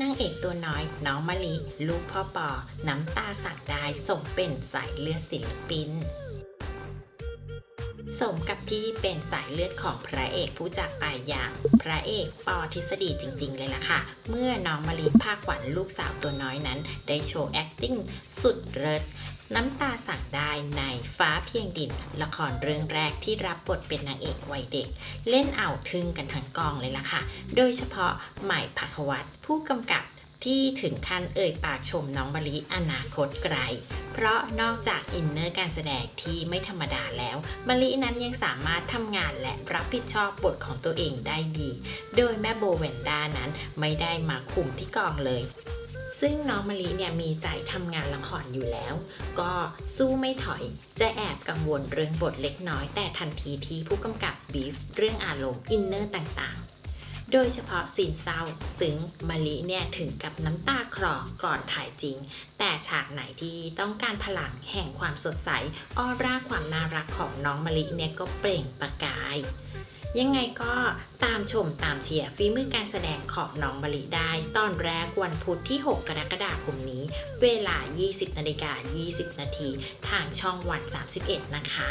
นางเอกตัวน้อย น้องมะลิ ลูกพ่อปอ น้ำตาสักได้ส่งเป็นสายเลือดศิลปิน สมกับที่เป็นสายเลือดของพระเอกผู้จากไปอย่างพระเอกปอทฤษฎีจริง ๆ เลยล่ะค่ะ เมื่อน้องมะลิภาคหวันลูกสาวตัวน้อยนั้น ได้โชว์ acting สุดเลิศน้ำตาสั่งได้ในฟ้าเพียงดิน ละครเรื่องแรกที่รับบทเป็นนางเอกวัยเด็ก เล่นเอาทึ่งกันทั้งกองเลยล่ะค่ะ โดยเฉพาะใหม่ภัควัตผู้กำกับ ที่ถึงขั้นเอ่ยปากชมน้องมะลิอนาคตไกล เพราะนอกจากอินเนอร์การแสดงที่ไม่ธรรมดาแล้วมะลินั้นยังสามารถทำงานและรับผิดชอบบทของตัวเองได้ดี โดยแม่โบเวนด้านั้นไม่ได้มาคุมที่กองเลยซึ่งน้องมะลิเนี่ยมีใจทำงานละครอยู่แล้ว ก็สู้ไม่ถอย จะแอบกังวลเรื่องบทเล็กน้อยแต่ทันทีที่ผู้กำกับบีฟเรื่องอารมณ์อินเนอร์ต่างๆ โดยเฉพาะซีนเศร้าซึ่งมะลิเนี่ยถึงกับน้ำตาคลอก่อนถ่ายจริง แต่ฉากไหนที่ต้องการพลังแห่งความสดใสออร่าความน่ารักของน้องมะลิเนี่ยก็เปล่งประกายยังไงก็ตามชมตามเชียร์ฝีมือการแสดงของน้องมะลิได้ ตอนแรกวันพุธที่ 6 กรกฎาคมนี้ เวลา 20นาฬิกา20 นาที ทางช่องวัน 31 นะคะ